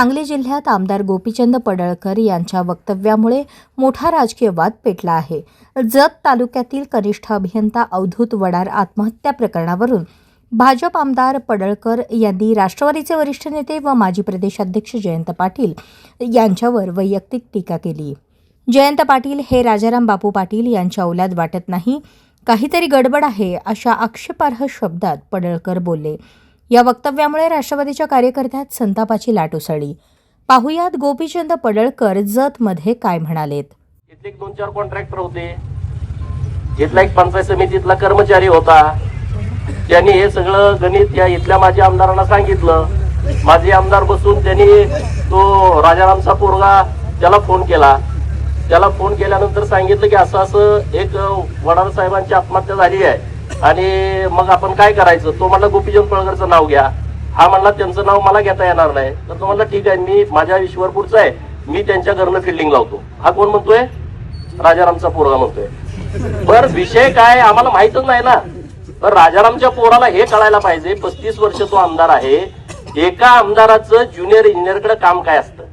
सांगली जिल्ह्यात आमदार गोपीचंद पडळकर यांच्या वक्तव्यामुळे मोठा राजकीय वाद पेटला आहे. जत तालुक्यातील कनिष्ठ अभियंता अवधूत वडार आत्महत्या प्रकरणावरून भाजप आमदार पडळकर यांनी राष्ट्रवादीचे वरिष्ठ नेते व माजी प्रदेशाध्यक्ष जयंत पाटील यांच्यावर वैयक्तिक टीका केली. जयंत पाटील हे राजाराम बापू पाटील यांच्या औलाद वाटत नाही. काहीतरी गडबड आहे अशा आक्षेपार्ह शब्दात पडळकर बोलले. या वक्तव्यामुळे राष्ट्रवादीच्या कार्यकर्त्यात संतापाची लाट उसळली. पाहुयात गोपीचंद पडळकर जतमध्ये काय म्हणालेत. इथले एक दोन चार कॉन्ट्रॅक्टर होते. इथला एक पंचायत समितीतला कर्मचारी होता. त्यांनी हे सगळं गणित या इथल्या माझ्या आमदारांना सांगितलं. माझे आमदार बसून त्यांनी तो राजारामचा पोरगा त्याला फोन केला. त्याला फोन केल्यानंतर सांगितलं की असं असं एक वडार साहेबांची आत्महत्या झाली आहे. आणि मग आपण काय करायचं? तो म्हणला गोपीचंद पळगरचं नाव घ्या. हा म्हणला त्यांचं नाव मला घेता येणार नाही. तर तो म्हणला ठीक आहे मी माझ्या ईश्वरपूरचा आहे. मी त्यांच्या घरनं फिल्डिंग लावतो. हा कोण म्हणतोय? राजारामचा पोरगा म्हणतोय. बर विषय काय आम्हाला माहितच नाही ना. तर राजारामच्या पोराला हे कळायला पाहिजे पस्तीस वर्ष तो आमदार आहे. एका आमदाराचं ज्युनियर इंजिनियरकडे काम काय असतं?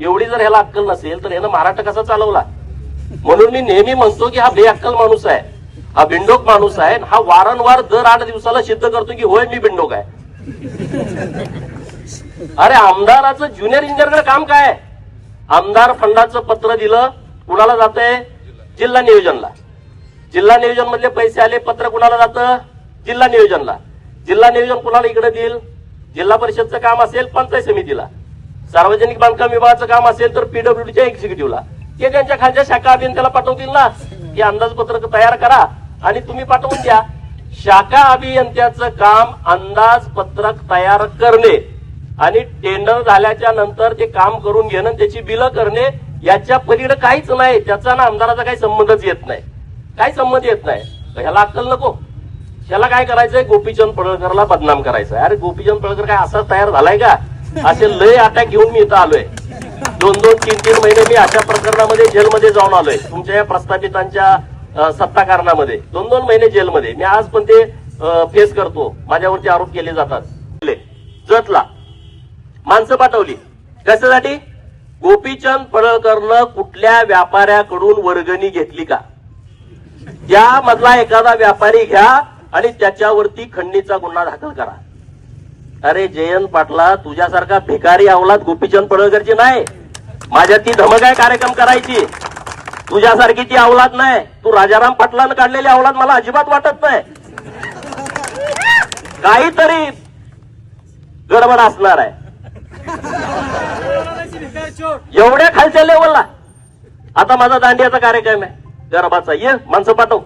एवढी जर ह्याला अक्कल नसेल तर ह्यानं महाराष्ट्र कसा चालवला? म्हणून मी नेहमी म्हणतो की हा बेअक्कल माणूस आहे. हा बिंडोक माणूस आहे हा वारंवार दर आठ दिवसाला सिद्ध करतो की होय मी बिंडोक आहे. अरे आमदाराचं ज्युनियर इंजिनियरकडे काम काय? आमदार फंडाचं पत्र दिलं कुणाला जातंय? जिल्हा नियोजनला. जिल्हा नियोजन मधले पैसे आले पत्र कुणाला जातं? जिल्हा नियोजनला. जिल्हा नियोजन कुणाला इकडे देईल? जिल्हा परिषदचं काम असेल पंचायत समितीला. सार्वजनिक बांधकाम विभागाचं काम असेल तर पीडब्ल्यूडीच्या एक्झिक्युटिव्हला ते त्यांच्या खालच्या शाखा अभियंत्याला पाठवतील ना? हे अंदाजपत्रक तयार करा. आणि तुम्ही पाठवून द्या. शाखा अभियंत्याचं काम अंदाजपत्रक तयार करणे आणि टेंडर झाल्याच्यानंतर ते काम करून घेणं त्याची बिलं करणे याच्या पलीकडे काहीच नाही. त्याचा ना आमदाराचा काही संबंधच येत नाही. काही संबंध येत नाही. ह्याला अक्कल नको. ह्याला काय करायचंय? गोपीचंद पडळकरला बदनाम करायचंय. अरे गोपीचंद पडळकर काय असा तयार झालाय का? असे लय अटॅक घेऊन मी इथं आलोय. दोन दोन तीन तीन महिने मी अशा प्रकरणामध्ये जेलमध्ये जाऊन आलोय. तुमच्या या प्रस्थापितांच्या सत्ता कारणामध्ये दोन दोन महिने जेलमध्ये. मी आज पण ते फेस करतो. माझ्यावरती आरोप केले जातात. जतला. माणसं पाठवली. कशासाठी? गोपीचंद पडळकरनं कुठल्या व्यापाऱ्याकडून वर्गणी घेतली का? या मधला एखादा व्यापारी घ्या आणि त्याच्यावरती खंडणीचा गुन्हा दाखल करा. अरे जयंत पाटला तुझ्यासारखा भिकारी अवलाद गोपीचंद पडळकरची नाही. माझ्या ती धमक आहे कार्यक्रम करायची. तुझ्यासारखी ती अवलाद नाही. तू राजाराम पाटलानं काढलेली अवलाद मला अजिबात वाटत नाही. काहीतरी गडबड असणार आहे. एवढ्या खालच्या लेवलला आता माझा दांडियाचा कार्यक्रम आहे. गरबाचा ये माणसं पाठव.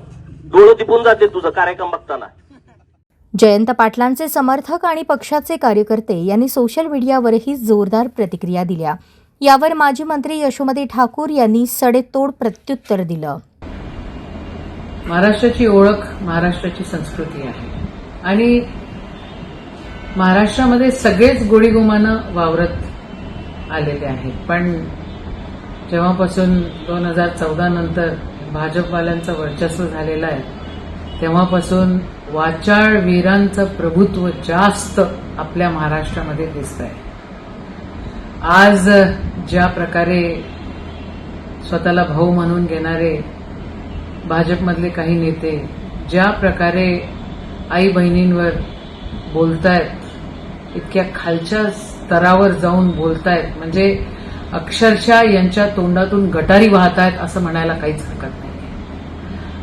डोळं तिपून जाते तुझं कार्यक्रम बघताना. जयंत पाटलांचे समर्थक आणि पक्षाचे कार्यकर्ते यांनी सोशल मीडियावरही जोरदार प्रतिक्रिया दिल्या. यावर माजी मंत्री यशोमती ठाकूर यांनी सडेतोड प्रत्युत्तर दिलं. महाराष्ट्राची ओळख महाराष्ट्राची संस्कृती आहे. आणि महाराष्ट्रामध्ये सगळेच गोडीगुमानं वावरत आलेले आहेत. पण जेव्हापासून दोन हजार चौदा नंतर भाजपवाल्यांचं वर्चस्व झालेलं आहे तेव्हापासून वाचाळ वीरांचं प्रभुत्व जास्त आपल्या महाराष्ट्रामध्ये दिसत आहे आज ज्या प्रकारे स्वतःला भाऊ म्हणून घेणारे भाजपमधले काही नेते ज्या प्रकारे आई बहिणींवर बोलतायत इतक्या खालच्या स्तरावर जाऊन बोलतायत म्हणजे अक्षरशः यांच्या तोंडातून गटारी वाहत आहेत असं म्हणायला काहीच हरकत नाही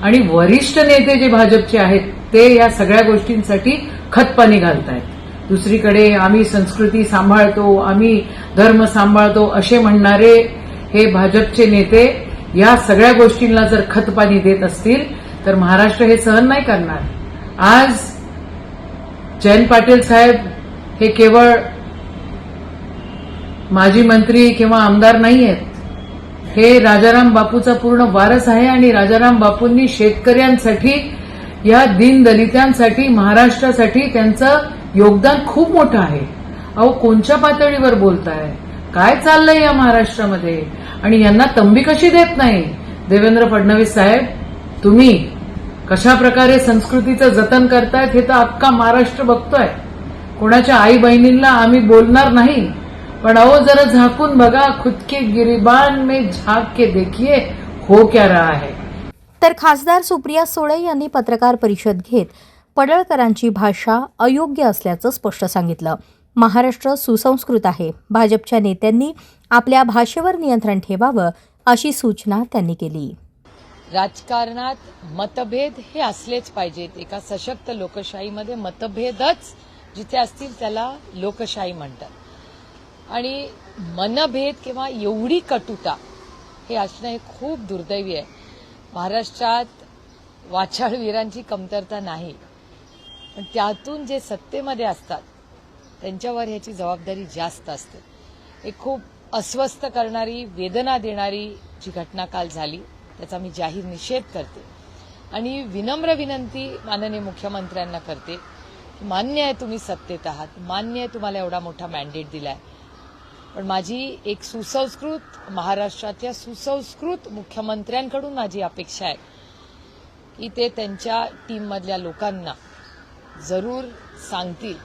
आणि वरिष्ठ नेते जे भाजपचे आहेत ते या सगळ्या गोष्टींसाठी खतपाणी घालतायत. दुसरीकडे आम्ही संस्कृती सांभाळतो आम्ही धर्म सांभाळतो असे म्हणणारे हे भाजपचे नेते या सगळ्या गोष्टींना जर खतपाणी देत असतील तर महाराष्ट्र हे सहन नाही करणार. आज जयंत पाटील साहेब हे केवळ माजी मंत्री किंवा आमदार नाही आहेत. हे राजाराम बापूचा पूर्ण वारस आहे आणि राजाराम बापूंनी शेतकऱ्यांसाठी या दीनदलितांसाठी महाराष्ट्रासाठी त्यांचं योगदान खूप मोठं आहे. अहो कोणच्या पातळीवर बोलताय? काय चाललंय या महाराष्ट्रामध्ये? आणि यांना तंबी कशी देत नाही? देवेंद्र फडणवीस साहेब तुम्ही कशा प्रकारे संस्कृतीचं जतन करतायत हे तर अख्खा महाराष्ट्र बघतोय. कोणाच्या आई बहिणींना आम्ही बोलणार नाही. पण अहो जरा झाकून बघा खुदके गिरिबान में झाक के देखिए हो क्या रहा है. तर खासदार सुप्रिया सुळे यांनी पत्रकार परिषद घेत पडळकरांची भाषा अयोग्य असल्याचं स्पष्ट सांगितलं. महाराष्ट्र सुसंस्कृत आहे. भाजपच्या नेत्यांनी आपल्या भाषेवर नियंत्रण ठेवावं अशी सूचना त्यांनी केली. राजकारणात मतभेद हे असलेच पाहिजेत. एका सशक्त लोकशाहीमध्ये मतभेदच जिथे असतील त्याला लोकशाही म्हणतात. आणि मनभेद किंवा एवढी कटुता हे असणं हे खूप दुर्दैवी आहे. महाराष्ट्रात वाचाळवीरांची कमतरता नाही. पण त्यातून जे सत्तेमध्ये असतात त्यांच्यावर ह्याची जबाबदारी जास्त असते. एक खूप अस्वस्थ करणारी वेदना देणारी जी घटना काल झाली त्याचा मी जाहीर निषेध करते. आणि विनम्र विनंती माननीय मुख्यमंत्र्यांना करते की मान्य आहे तुम्ही सत्तेत आहात मान्य आहे तुम्हाला एवढा मोठा मॅन्डेट दिलाय. पण माझी एक सुसंस्कृत महाराष्ट्रातल्या सुसंस्कृत मुख्यमंत्र्यांकडून माझी अपेक्षा आहे की ते त्यांच्या टीममधल्या लोकांना जरूर सांगतील.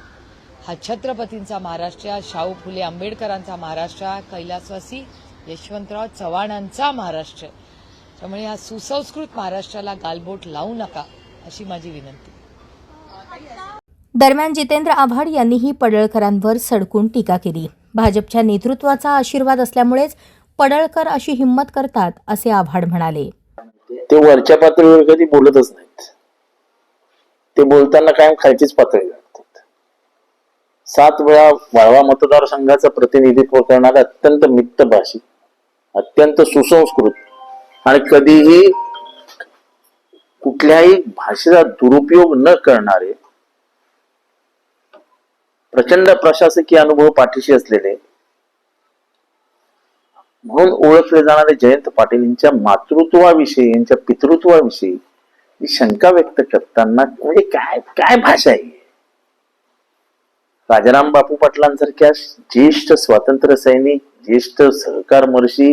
हा छत्रपतींचा महाराष्ट्र शाहू फुले आंबेडकरांचा महाराष्ट्र कैलासवासी यशवंतराव चव्हाणांचा महाराष्ट्र. त्यामुळे या सुसंस्कृत महाराष्ट्राला गालबोट लावू नका अशी माझी विनंती. दरम्यान जितेंद्र आव्हाड यांनीही पडळकरांवर सडकून टीका केली. भाजपच्या नेतृत्वाचा आशीर्वाद असल्यामुळेच पडळकर अशी हिंमत करतात असे आव्हाड म्हणाले. ते वरच्या पातळीवर कधी बोलतच नाहीत. ते बोलताना कायम खालचीच पातळी गाठतात सात वेळा वाळवा मतदारसंघाचं प्रतिनिधित्व करणारे अत्यंत मित्त भाषिक अत्यंत सुसंस्कृत आणि कधीही कुठल्याही भाषेचा दुरुपयोग न करणारे प्रचंड प्रशासकीय अनुभव पाठीशी असलेले म्हणून ओळखले जाणारे जयंत पाटील यांच्या मातृत्वाविषयी यांच्या पितृत्वाविषयी ही शंका व्यक्त करताना म्हणजे काय काय भाषा आहे राजाराम बापू पाटलांसारख्या ज्येष्ठ स्वातंत्र्य सैनिक ज्येष्ठ सहकार मर्षी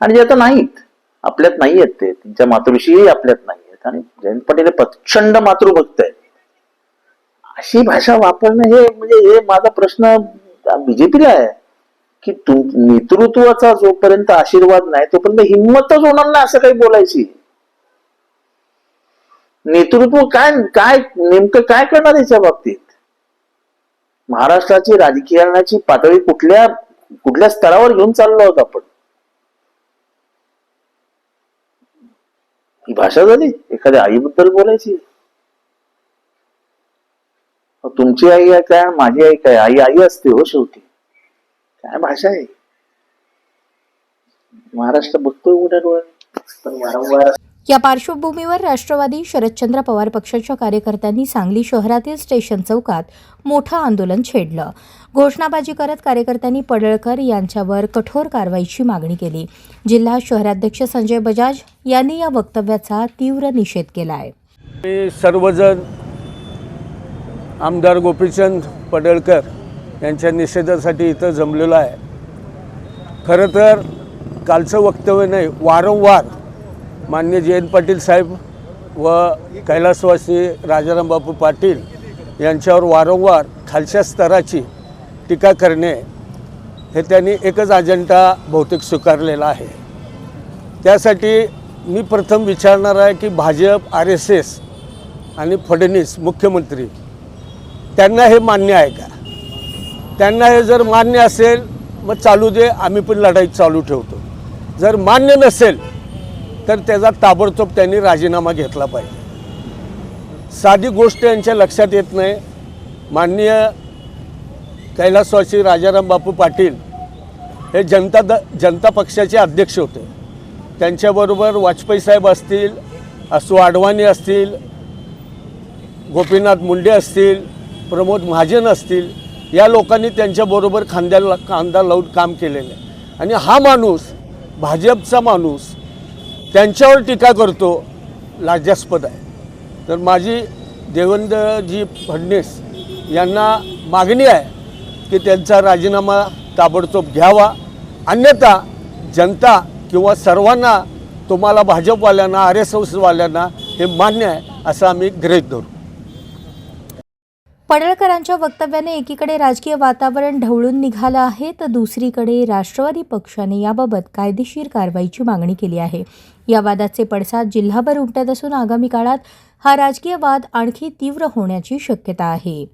आणि जे आता नाहीत आपल्यात नाही आहेत ते त्यांच्या मातृशीही आपल्यात नाही आहेत आणि जयंत पाटील हे प्रचंड मातृभक्त आहेत. अशी भाषा वापरणं हे म्हणजे हे माझा प्रश्न बीजेपीला आहे की तुम नेतृत्वाचा जोपर्यंत आशीर्वाद नाही तोपर्यंत हिंमतच होणार नाही असं काही बोलायची. नेतृत्व काय काय नेमकं काय करणार याच्या बाबतीत? महाराष्ट्राची राजकारणाची पातळी कुठल्या कुठल्या स्तरावर घेऊन चाललो आहोत आपण? ही भाषा झाली एखाद्या आईबद्दल बोलायची. तुमची आई आहे काय माझी आई काय आई आई असते हो शेवटी. काय भाषा आहे? महाराष्ट्र बघतोय मोठ्या डोळ्याने पण वारंवार या पार्श्वभूमीवर राष्ट्रवादी शरदचंद्र पवार पक्षाच्या कार्यकर्त्यांनी सांगली शहरातील स्टेशन चौकात मोठं आंदोलन छेडलं. घोषणाबाजी करत कार्यकर्त्यांनी पडळकर यांच्यावर कठोर कारवाईची मागणी केली. जिल्हा शहराध्यक्ष संजय बजाज यांनी या वक्तव्याचा तीव्र निषेध केला आहे सर्वजण आमदार गोपीचंद पडळकर यांच्या निषेधासाठी इथं जमलेलो आहे. खरं तर कालचं वक्तव्य नाही वारंवार मान्य जयंत पाटील साहेब व कैलासवासी राजाराम बापू पाटील यांच्यावर वारंवार खालच्या स्तराची टीका करणे हे त्यांनी एकच अजेंडा बहुतेक स्वीकारलेला आहे. त्यासाठी मी प्रथम विचारणार आहे की भाजप आर एस एस आणि फडणवीस मुख्यमंत्री त्यांना हे मान्य आहे का? त्यांना हे जर मान्य असेल मग चालू दे आम्ही पण लढाई चालू ठेवतो. जर मान्य नसेल तर त्याचा ताबडतोब त्यांनी राजीनामा घेतला पाहिजे. साधी गोष्ट यांच्या लक्षात येत नाही. माननीय कैलासवासी राजाराम बापू पाटील हे जनता द जनता पक्षाचे अध्यक्ष होते. त्यांच्याबरोबर वाजपेयी साहेब असतील असू आडवाणी असतील गोपीनाथ मुंडे असतील प्रमोद महाजन असतील या लोकांनी त्यांच्याबरोबर खांद्याला कांदा लावून काम केलेलं आहे. आणि हा माणूस भाजपचा माणूस त्यांच्यावर टीका करतो लाज्यास्पद आहे. तर माझी देवेंद्रजी फडणवीस यांना मागणी आहे की त्यांचा राजीनामा ताबडतोब घ्यावा. अन्यथा जनता किंवा सर्वांना तुम्हाला भाजपवाल्यांना आर एस एसवाल्यांना हे मान्य आहे असं आम्ही गृहीत धरू. पडळकरांच्या वक्तव्याने एकीकडे राजकीय वातावरण ढवळून निघालं आहे तर दुसरीकडे राष्ट्रवादी पक्षाने याबाबत कायदेशीर कारवाईची मागणी केली आहे. या वादाचे पडसाद जिल्हाभर उमटत असून आगामी काळात हा राजकीय वाद आणखी तीव्र होण्याची शक्यता आहे.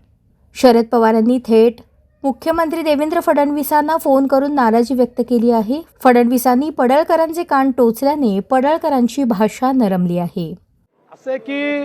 शरद पवारांनी थेट मुख्यमंत्री देवेंद्र फडणवीसांना फोन करून नाराजी व्यक्त केली आहे. फडणवीसांनी पडळकरांचे कान टोचल्याने पडळकरांची भाषा नरमली आहे. असे की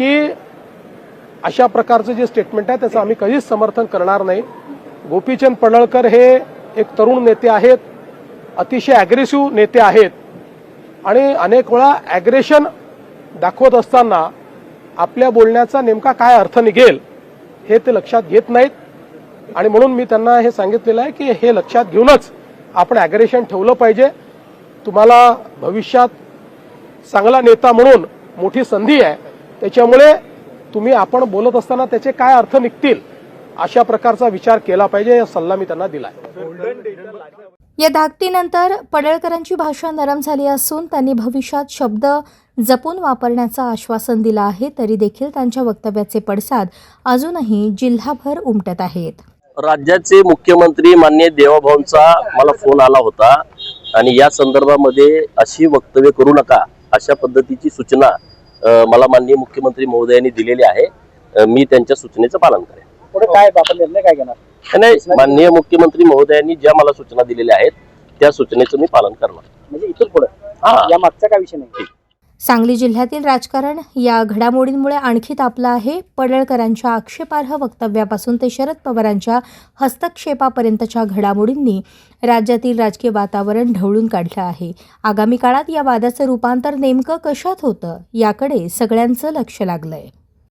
की अशा प्रकारचं जे स्टेटमेंट आहे त्याचं आम्ही कधीच समर्थन करणार नाही. गोपीचंद पडळकर हे एक तरुण नेते आहेत अतिशय ॲग्रेसिव्ह नेते आहेत. आणि अनेक वेळा ॲग्रेशन दाखवत असताना आपल्या बोलण्याचा नेमका काय अर्थ निघेल हे ते लक्षात घेत नाहीत. आणि म्हणून मी त्यांना हे सांगितलेलं आहे की हे लक्षात घेऊनच आपण ॲग्रेशन ठेवलं पाहिजे. तुम्हाला भविष्यात चांगला नेता म्हणून मोठी संधी आहे. त्याच्यामुळे तुम्ही आपण बोलत असताना त्याचे काय अर्थ निघतील अशा प्रकारचा विचार केला पाहिजे हा सल्ला मी त्यांना दिला या धाकटीनंतर पडळकरांची भाषा नरम झाली असून त्यांनी भविष्यात शब्द जपून वापरण्याचं आश्वासन दिलं आहे तरी देखील त्यांच्या वक्तव्याचे पडसाद अजूनही जिल्हाभर उमटत आहेत. राज्याचे मुख्यमंत्री मान्य देवाभाऊंचा मला फोन आला होता आणि या संदर्भामध्ये अशी वक्तव्य करू नका अशा पद्धतीची सूचना मला माननीय मुख्यमंत्री महोदयांनी दिलेली आहे. मी त्यांच्या सूचनेचं पालन करेन. पुढे काय आपण निर्णय काय घेणार? नाही माननीय मुख्यमंत्री महोदयांनी ज्या मला सूचना दिलेल्या आहेत त्या सूचनेचं मी पालन करणार. म्हणजे इथून पुढे? हा. या मागचा काय विषय नाही? सांगली जिल्ह्यातील राजकारण या घडामोडींमुळे आणखी तापलं आहे. पडळकरांच्या आक्षेपार्ह वक्तव्यापासून ते शरद पवारांच्या हस्तक्षेपापर्यंतच्या घडामोडींनी राज्यातील राजकीय वातावरण ढवळून काढलं आहे. आगामी काळात या वादाचं रूपांतर नेमकं कशात होतं याकडे सगळ्यांचं लक्ष लागलंय.